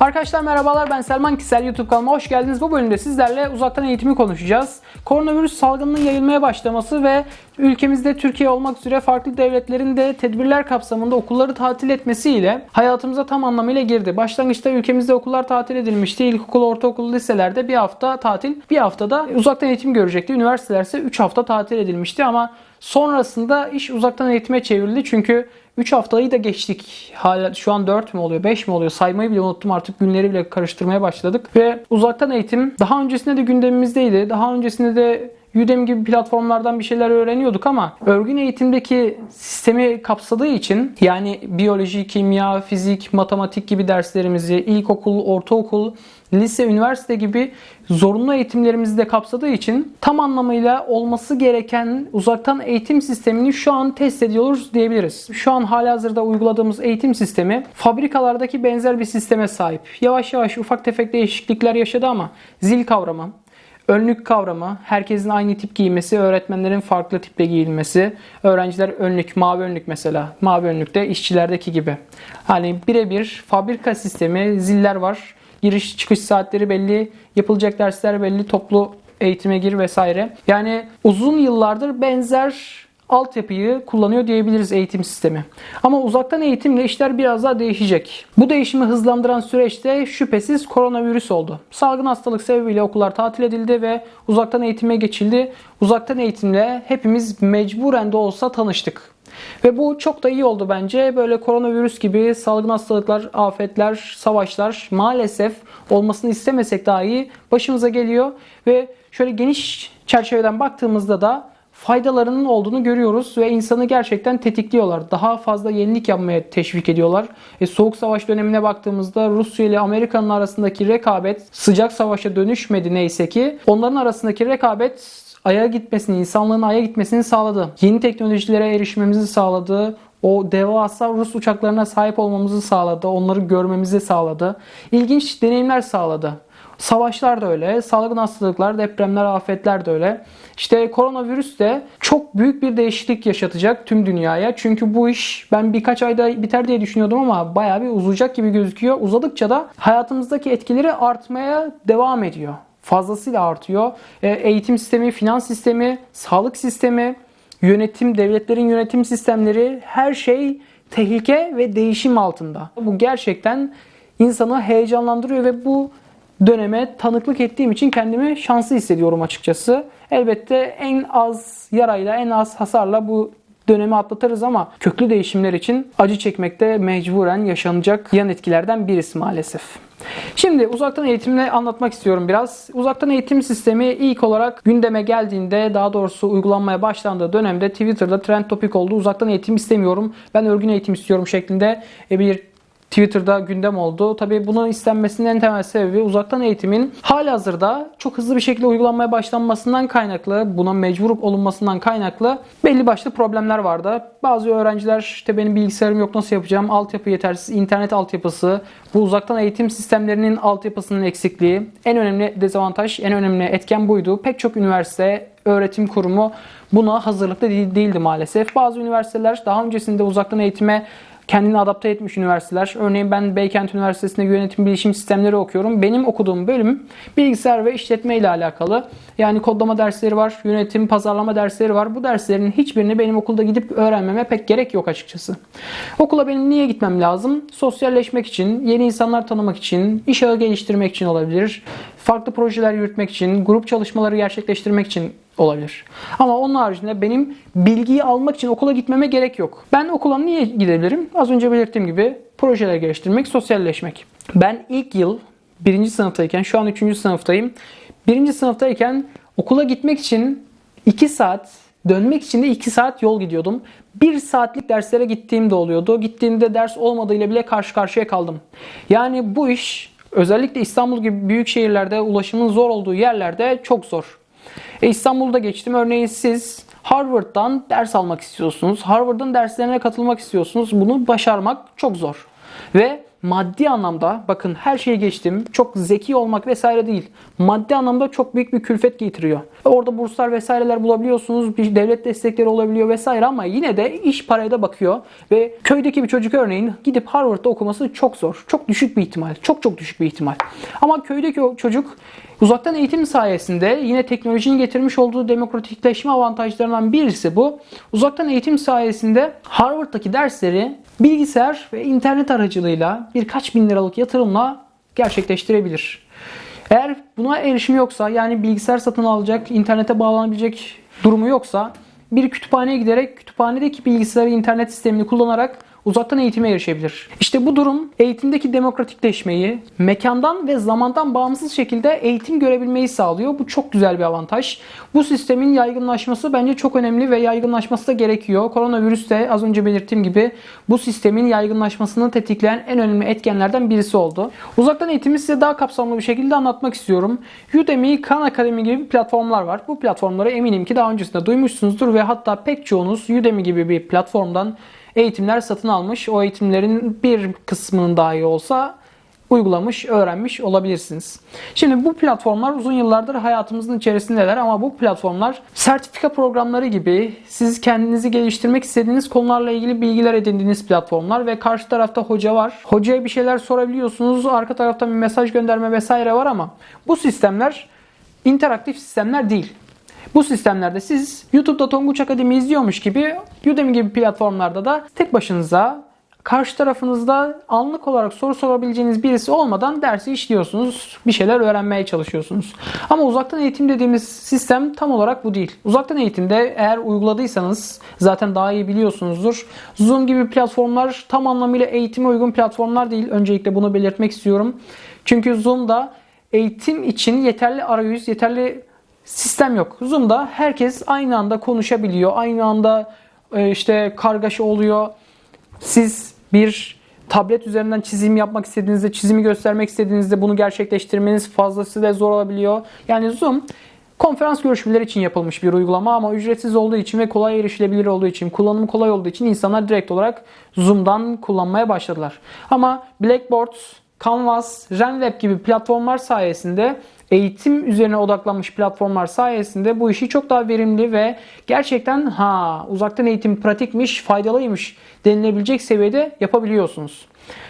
Arkadaşlar merhabalar ben Selman Kisel YouTube kanalıma hoş geldiniz. Bu bölümde sizlerle uzaktan eğitimi konuşacağız. Koronavirüs salgınının yayılmaya başlaması ve ülkemizde Türkiye olmak üzere farklı devletlerin de tedbirler kapsamında okulları tatil etmesiyle hayatımıza tam anlamıyla girdi. Başlangıçta ülkemizde okullar tatil edilmişti. İlkokul, ortaokul, liselerde bir hafta tatil, bir haftada uzaktan eğitim görecekti. Üniversiteler ise 3 hafta tatil edilmişti ama sonrasında iş uzaktan eğitime çevrildi. Çünkü 3 haftayı da geçtik. Hala şu an 4 mü oluyor, 5 mi oluyor? Saymayı bile unuttum artık. Günleri bile karıştırmaya başladık. Ve uzaktan eğitim daha öncesinde de gündemimizdeydi. Daha öncesinde de Udemy gibi platformlardan bir şeyler öğreniyorduk ama örgün eğitimdeki sistemi kapsadığı için yani biyoloji, kimya, fizik, matematik gibi derslerimizi ilkokul, ortaokul, lise, üniversite gibi zorunlu eğitimlerimizi de kapsadığı için tam anlamıyla olması gereken uzaktan eğitim sistemini şu an test ediyoruz diyebiliriz. Şu an halihazırda uyguladığımız eğitim sistemi fabrikalardaki benzer bir sisteme sahip. Yavaş yavaş ufak tefek değişiklikler yaşadı ama zil kavramı, Önlük kavramı, herkesin aynı tip giymesi, öğretmenlerin farklı tiple giyilmesi, öğrenciler önlük, mavi önlük mesela. Mavi önlükte işçilerdeki gibi. Hani birebir fabrika sistemi, ziller var. Giriş çıkış saatleri belli, yapılacak dersler belli, toplu eğitime gir vesaire. Yani uzun yıllardır benzer altyapıyı kullanıyor diyebiliriz eğitim sistemi. Ama uzaktan eğitimle işler biraz daha değişecek. Bu değişimi hızlandıran süreçte şüphesiz koronavirüs oldu. Salgın hastalık sebebiyle okullar tatil edildi ve uzaktan eğitime geçildi. Uzaktan eğitimle hepimiz mecburen de olsa tanıştık. Ve bu çok da iyi oldu bence. Böyle koronavirüs gibi salgın hastalıklar, afetler, savaşlar maalesef olmasını istemesek dahi başımıza geliyor. Ve şöyle geniş çerçeveden baktığımızda da faydalarının olduğunu görüyoruz ve insanı gerçekten tetikliyorlar. Daha fazla yenilik yapmaya teşvik ediyorlar. E, Soğuk Savaş dönemine baktığımızda Rusya ile Amerika'nın arasındaki rekabet sıcak savaşa dönüşmedi neyse ki. Onların arasındaki rekabet aya gitmesini, insanlığın aya gitmesini sağladı. Yeni teknolojilere erişmemizi sağladı. O devasa Rus uçaklarına sahip olmamızı sağladı. Onları görmemizi sağladı. İlginç deneyimler sağladı. Savaşlar da öyle, salgın hastalıklar, depremler, afetler de öyle. İşte koronavirüs de çok büyük bir değişiklik yaşatacak tüm dünyaya. Çünkü bu iş ben birkaç ayda biter diye düşünüyordum ama bayağı bir uzayacak gibi gözüküyor. Uzadıkça da hayatımızdaki etkileri artmaya devam ediyor. Fazlasıyla artıyor. E, Eğitim sistemi, finans sistemi, sağlık sistemi, yönetim, devletlerin yönetim sistemleri her şey tehlike ve değişim altında. Bu gerçekten insanı heyecanlandırıyor ve bu döneme tanıklık ettiğim için kendimi şanslı hissediyorum açıkçası. Elbette en az yarayla, en az hasarla bu dönemi atlatırız ama köklü değişimler için acı çekmekte mecburen yaşanacak yan etkilerden birisi maalesef. Şimdi uzaktan eğitimle anlatmak istiyorum biraz. Uzaktan eğitim sistemi ilk olarak gündeme geldiğinde daha doğrusu uygulanmaya başlandığı dönemde Twitter'da trend topik oldu. Uzaktan eğitim istemiyorum. Ben örgün eğitim istiyorum şeklinde bir Twitter'da gündem oldu. Tabii bunun istenmesinin en temel sebebi uzaktan eğitimin halihazırda çok hızlı bir şekilde uygulanmaya başlanmasından kaynaklı, buna mecbur olunmasından kaynaklı belli başlı problemler vardı. Bazı öğrenciler işte benim bilgisayarım yok nasıl yapacağım? Altyapı yetersiz, internet altyapısı, bu uzaktan eğitim sistemlerinin altyapısının eksikliği en önemli dezavantaj, en önemli etken buydu. Pek çok üniversite, öğretim kurumu buna hazırlıklı değildi maalesef. Bazı üniversiteler daha öncesinde uzaktan eğitime kendini adapte etmiş üniversiteler. Örneğin ben Beykent Üniversitesi'nde yönetim bilişim sistemleri okuyorum. Benim okuduğum bölüm bilgisayar ve işletme ile alakalı. Yani kodlama dersleri var, yönetim, pazarlama dersleri var. Bu derslerin hiçbirini benim okulda gidip öğrenmeme pek gerek yok açıkçası. Okula benim niye gitmem lazım? Sosyalleşmek için, yeni insanlar tanımak için, iş ağı geliştirmek için olabilir. Farklı projeler yürütmek için, grup çalışmaları gerçekleştirmek için olabilir. Ama onun haricinde benim bilgiyi almak için okula gitmeme gerek yok. Ben okula niye gidebilirim? Az önce belirttiğim gibi projeler geliştirmek, sosyalleşmek. Ben ilk yıl birinci sınıftayken, şu an üçüncü sınıftayım. Birinci sınıftayken okula gitmek için 2 saat, dönmek için de 2 saat yol gidiyordum. 1 saatlik derslere gittiğim de oluyordu. Gittiğimde ders olmadığıyla bile karşı karşıya kaldım. Yani bu iş özellikle İstanbul gibi büyük şehirlerde ulaşımın zor olduğu yerlerde çok zor. E İstanbul'da geçtim. Örneğin siz Harvard'dan ders almak istiyorsunuz. Harvard'ın derslerine katılmak istiyorsunuz. Bunu başarmak çok zor. Ve maddi anlamda bakın her şeyi geçtim. Çok zeki olmak vesaire değil. Maddi anlamda çok büyük bir külfet getiriyor. Orada burslar vesaireler bulabiliyorsunuz. Bir devlet destekleri olabiliyor vesaire ama yine de iş paraya da bakıyor. Ve köydeki bir çocuk örneğin gidip Harvard'da okuması çok zor. Çok düşük bir ihtimal. Çok çok düşük bir ihtimal. Ama köydeki o çocuk uzaktan eğitim sayesinde yine teknolojinin getirmiş olduğu demokratikleşme avantajlarından birisi bu. Uzaktan eğitim sayesinde Harvard'daki dersleri bilgisayar ve internet aracılığıyla birkaç bin liralık yatırımla gerçekleştirebilir. Eğer buna erişim yoksa yani bilgisayar satın alacak, internete bağlanabilecek durumu yoksa bir kütüphaneye giderek kütüphanedeki bilgisayarı internet sistemini kullanarak uzaktan eğitime erişebilir. İşte bu durum eğitimdeki demokratikleşmeyi mekandan ve zamandan bağımsız şekilde eğitim görebilmeyi sağlıyor. Bu çok güzel bir avantaj. Bu sistemin yaygınlaşması bence çok önemli ve yaygınlaşması da gerekiyor. Koronavirüs de az önce belirttiğim gibi bu sistemin yaygınlaşmasını tetikleyen en önemli etkenlerden birisi oldu. Uzaktan eğitimi size daha kapsamlı bir şekilde anlatmak istiyorum. Udemy, Khan Academy gibi platformlar var. Bu platformları eminim ki daha öncesinde duymuşsunuzdur ve hatta pek çoğunuz Udemy gibi bir platformdan eğitimler satın almış. O eğitimlerin bir kısmının dahi olsa uygulamış, öğrenmiş olabilirsiniz. Şimdi bu platformlar uzun yıllardır hayatımızın içerisindeler ama bu platformlar sertifika programları gibi siz kendinizi geliştirmek istediğiniz konularla ilgili bilgiler edindiğiniz platformlar ve karşı tarafta hoca var. Hocaya bir şeyler sorabiliyorsunuz. Arka tarafta bir mesaj gönderme vesaire var ama bu sistemler interaktif sistemler değil. Bu sistemlerde siz YouTube'da Tonguç Akademi izliyormuş gibi Udemy gibi platformlarda da tek başınıza karşı tarafınızda anlık olarak soru sorabileceğiniz birisi olmadan dersi işliyorsunuz. Bir şeyler öğrenmeye çalışıyorsunuz. Ama uzaktan eğitim dediğimiz sistem tam olarak bu değil. Uzaktan eğitimde eğer uyguladıysanız zaten daha iyi biliyorsunuzdur. Zoom gibi platformlar tam anlamıyla eğitime uygun platformlar değil. Öncelikle bunu belirtmek istiyorum. Çünkü Zoom'da eğitim için yeterli arayüz, yeterli sistem yok. Zoom'da herkes aynı anda konuşabiliyor. Aynı anda e, işte kargaşa oluyor. Siz bir tablet üzerinden çizim yapmak istediğinizde, çizimi göstermek istediğinizde bunu gerçekleştirmeniz fazlasıyla zor olabiliyor. Yani Zoom konferans görüşmeleri için yapılmış bir uygulama ama ücretsiz olduğu için ve kolay erişilebilir olduğu için, kullanımı kolay olduğu için insanlar direkt olarak Zoom'dan kullanmaya başladılar. Ama Blackboard, Canvas, RenWeb gibi platformlar sayesinde eğitim üzerine odaklanmış platformlar sayesinde bu işi çok daha verimli ve gerçekten ha uzaktan eğitim pratikmiş, faydalıymış denilebilecek seviyede yapabiliyorsunuz.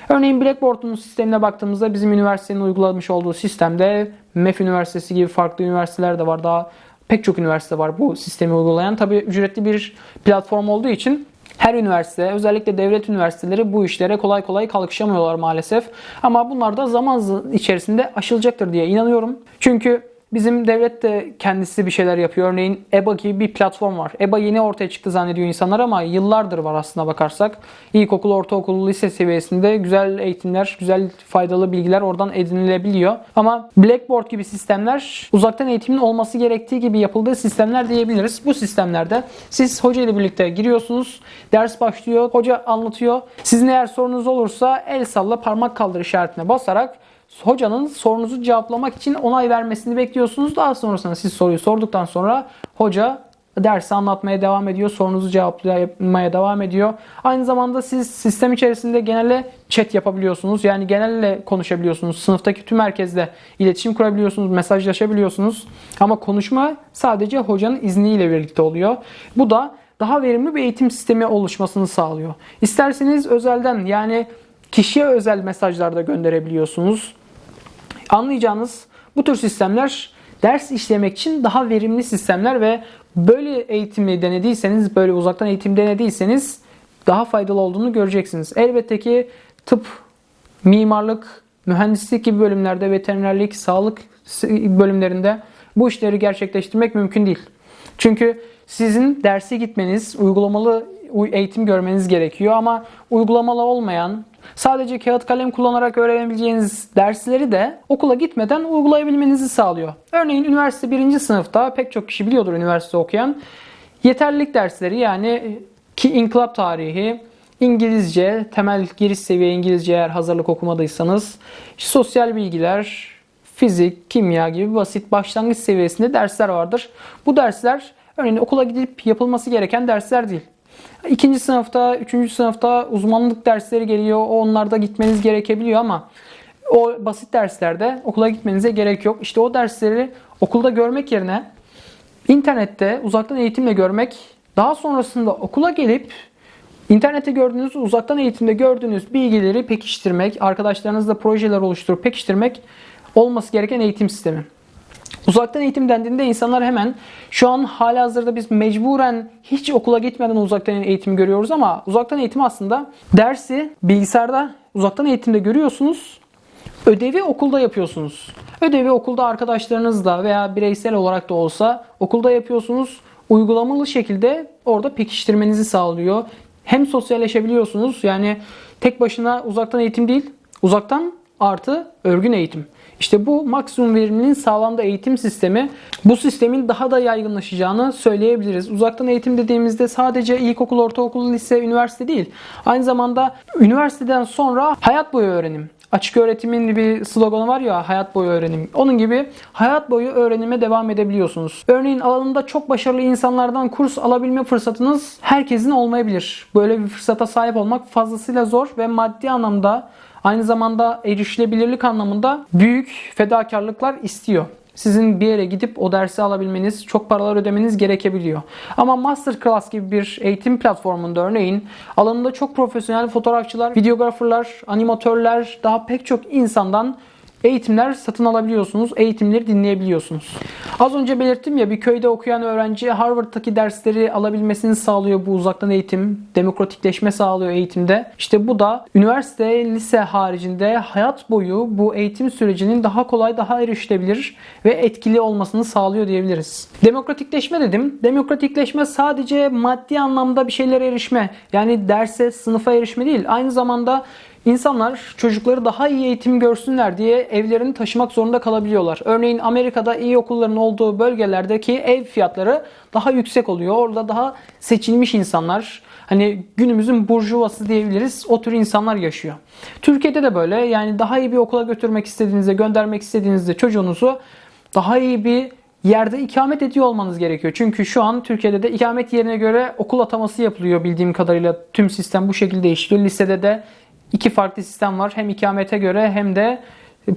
Örneğin Blackboard'un sistemine baktığımızda bizim üniversitenin uygulamış olduğu sistemde MEF Üniversitesi gibi farklı üniversiteler de var. Daha pek çok üniversite var bu sistemi uygulayan. Tabi ücretli bir platform olduğu için her üniversite, özellikle devlet üniversiteleri bu işlere kolay kolay kalkışamıyorlar maalesef. Ama bunlar da zaman içerisinde aşılacaktır diye inanıyorum. Çünkü Bizim devlet de kendisi bir şeyler yapıyor. Örneğin EBA gibi bir platform var. EBA yeni ortaya çıktı zannediyor insanlar ama yıllardır var aslına bakarsak. İlkokul, ortaokul, lise seviyesinde güzel eğitimler, güzel faydalı bilgiler oradan edinilebiliyor. Ama Blackboard gibi sistemler uzaktan eğitimin olması gerektiği gibi yapıldığı sistemler diyebiliriz. Bu sistemlerde siz hoca ile birlikte giriyorsunuz. Ders başlıyor. Hoca anlatıyor. Sizin eğer sorunuz olursa el salla parmak kaldır işaretine basarak hocanın sorunuzu cevaplamak için onay vermesini bekliyorsunuz. Daha sonrasında siz soruyu sorduktan sonra hoca dersi anlatmaya devam ediyor. Sorunuzu cevaplamaya devam ediyor. Aynı zamanda siz sistem içerisinde genelde chat yapabiliyorsunuz. Yani genelle konuşabiliyorsunuz. Sınıftaki tüm herkesle iletişim kurabiliyorsunuz. Mesajlaşabiliyorsunuz. Ama konuşma sadece hocanın izniyle birlikte oluyor. Bu da daha verimli bir eğitim sistemi oluşmasını sağlıyor. İsterseniz özelden yani kişiye özel mesajlar da gönderebiliyorsunuz. Anlayacağınız bu tür sistemler ders işlemek için daha verimli sistemler ve böyle eğitimi denediyseniz, böyle uzaktan eğitim denediyseniz daha faydalı olduğunu göreceksiniz. Elbette ki tıp, mimarlık, mühendislik gibi bölümlerde, veterinerlik, sağlık bölümlerinde bu işleri gerçekleştirmek mümkün değil. Çünkü sizin derse gitmeniz, uygulamalı eğitim görmeniz gerekiyor ama uygulamalı olmayan, sadece kağıt kalem kullanarak öğrenebileceğiniz dersleri de okula gitmeden uygulayabilmenizi sağlıyor. Örneğin üniversite birinci sınıfta pek çok kişi biliyordur üniversite okuyan yeterlilik dersleri yani ki inkılap tarihi, İngilizce, temel giriş seviye İngilizce eğer hazırlık okumadıysanız, sosyal bilgiler, fizik, kimya gibi basit başlangıç seviyesinde dersler vardır. Bu dersler örneğin okula gidip yapılması gereken dersler değil. İkinci sınıfta, üçüncü sınıfta uzmanlık dersleri geliyor. Onlarda gitmeniz gerekebiliyor ama o basit derslerde okula gitmenize gerek yok. İşte o dersleri okulda görmek yerine internette uzaktan eğitimle görmek, daha sonrasında okula gelip İnternette gördüğünüz, uzaktan eğitimde gördüğünüz bilgileri pekiştirmek, arkadaşlarınızla projeler oluşturup pekiştirmek olması gereken eğitim sistemi. Uzaktan eğitim dendiğinde insanlar hemen şu an hala hazırda biz mecburen hiç okula gitmeden uzaktan eğitim görüyoruz ama uzaktan eğitim aslında dersi bilgisayarda uzaktan eğitimde görüyorsunuz. Ödevi okulda yapıyorsunuz. Ödevi okulda arkadaşlarınızla veya bireysel olarak da olsa okulda yapıyorsunuz. Uygulamalı şekilde orada pekiştirmenizi sağlıyor. Hem sosyalleşebiliyorsunuz yani tek başına uzaktan eğitim değil, uzaktan artı örgün eğitim. İşte bu maksimum verimliliğin sağlandığı eğitim sistemi bu sistemin daha da yaygınlaşacağını söyleyebiliriz. Uzaktan eğitim dediğimizde sadece ilkokul, ortaokul, lise, üniversite değil. Aynı zamanda üniversiteden sonra hayat boyu öğrenim. Açık öğretimin bir sloganı var ya hayat boyu öğrenim. Onun gibi hayat boyu öğrenime devam edebiliyorsunuz. Örneğin alanında çok başarılı insanlardan kurs alabilme fırsatınız herkesin olmayabilir. Böyle bir fırsata sahip olmak fazlasıyla zor ve maddi anlamda aynı zamanda erişilebilirlik anlamında büyük fedakarlıklar istiyor. Sizin bir yere gidip o dersi alabilmeniz, çok paralar ödemeniz gerekebiliyor. Ama Masterclass gibi bir eğitim platformunda örneğin alanında çok profesyonel fotoğrafçılar, videograferlar, animatörler, daha pek çok insandan eğitimler satın alabiliyorsunuz, eğitimleri dinleyebiliyorsunuz. Az önce belirttim ya bir köyde okuyan öğrenci Harvard'daki dersleri alabilmesini sağlıyor bu uzaktan eğitim, demokratikleşme sağlıyor eğitimde. İşte bu da üniversite, lise haricinde hayat boyu bu eğitim sürecinin daha kolay, daha erişilebilir ve etkili olmasını sağlıyor diyebiliriz. Demokratikleşme dedim. Demokratikleşme sadece maddi anlamda bir şeylere erişme. Yani derse, sınıfa erişme değil. Aynı zamanda İnsanlar çocukları daha iyi eğitim görsünler diye evlerini taşımak zorunda kalabiliyorlar. Örneğin Amerika'da iyi okulların olduğu bölgelerdeki ev fiyatları daha yüksek oluyor. Orada daha seçilmiş insanlar, hani günümüzün burjuvası diyebiliriz. O tür insanlar yaşıyor. Türkiye'de de böyle. Yani daha iyi bir okula götürmek istediğinizde, göndermek istediğinizde çocuğunuzu daha iyi bir yerde ikamet ediyor olmanız gerekiyor. Çünkü şu an Türkiye'de de ikamet yerine göre okul ataması yapılıyor bildiğim kadarıyla. Tüm sistem bu şekilde işliyor. Lisede de iki farklı sistem var. Hem ikamete göre hem de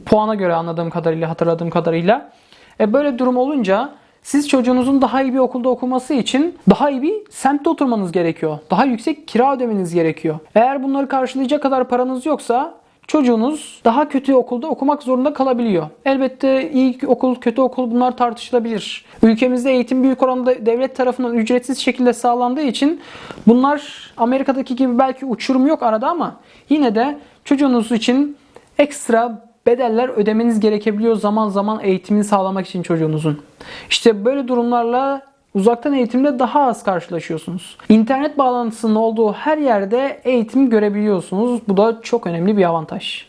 puana göre anladığım kadarıyla, hatırladığım kadarıyla. E böyle durum olunca siz çocuğunuzun daha iyi bir okulda okuması için daha iyi bir semtte oturmanız gerekiyor. Daha yüksek kira ödemeniz gerekiyor. Eğer bunları karşılayacak kadar paranız yoksa çocuğunuz daha kötü okulda okumak zorunda kalabiliyor. Elbette iyi okul, kötü okul bunlar tartışılabilir. Ülkemizde eğitim büyük oranda devlet tarafından ücretsiz şekilde sağlandığı için bunlar Amerika'daki gibi belki uçurum yok arada ama yine de çocuğunuz için ekstra bedeller ödemeniz gerekebiliyor zaman zaman eğitimini sağlamak için çocuğunuzun. İşte böyle durumlarla uzaktan eğitimde daha az karşılaşıyorsunuz. İnternet bağlantısının olduğu her yerde eğitim görebiliyorsunuz. Bu da çok önemli bir avantaj.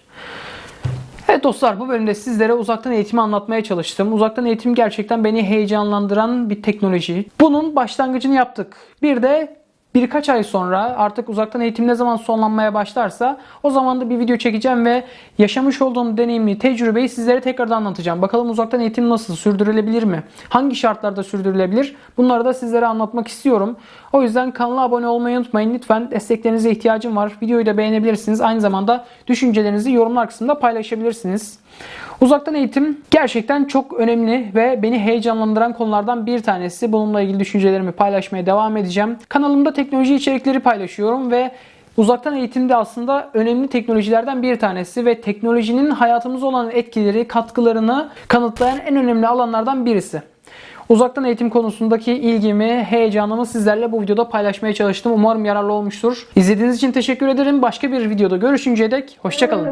Evet dostlar bu bölümde sizlere uzaktan eğitimi anlatmaya çalıştım. Uzaktan eğitim gerçekten beni heyecanlandıran bir teknoloji. Bunun başlangıcını yaptık. Bir de birkaç ay sonra artık uzaktan eğitim ne zaman sonlanmaya başlarsa o zaman da bir video çekeceğim ve yaşamış olduğum deneyimi, tecrübeyi sizlere tekrardan anlatacağım. Bakalım uzaktan eğitim nasıl, sürdürülebilir mi? Hangi şartlarda sürdürülebilir? Bunları da sizlere anlatmak istiyorum. O yüzden kanala abone olmayı unutmayın. Lütfen desteklerinize ihtiyacım var. Videoyu da beğenebilirsiniz. Aynı zamanda düşüncelerinizi yorumlar kısmında paylaşabilirsiniz. Uzaktan eğitim gerçekten çok önemli ve beni heyecanlandıran konulardan bir tanesi. Bununla ilgili düşüncelerimi paylaşmaya devam edeceğim. Kanalımda teknoloji içerikleri paylaşıyorum ve Uzaktan eğitimde aslında önemli teknolojilerden bir tanesi ve teknolojinin hayatımıza olan etkileri, katkılarını kanıtlayan en önemli alanlardan birisi. Uzaktan eğitim konusundaki ilgimi, heyecanımı sizlerle bu videoda paylaşmaya çalıştım. Umarım yararlı olmuştur. İzlediğiniz için teşekkür ederim. Başka bir videoda görüşünceye dek hoşçakalın.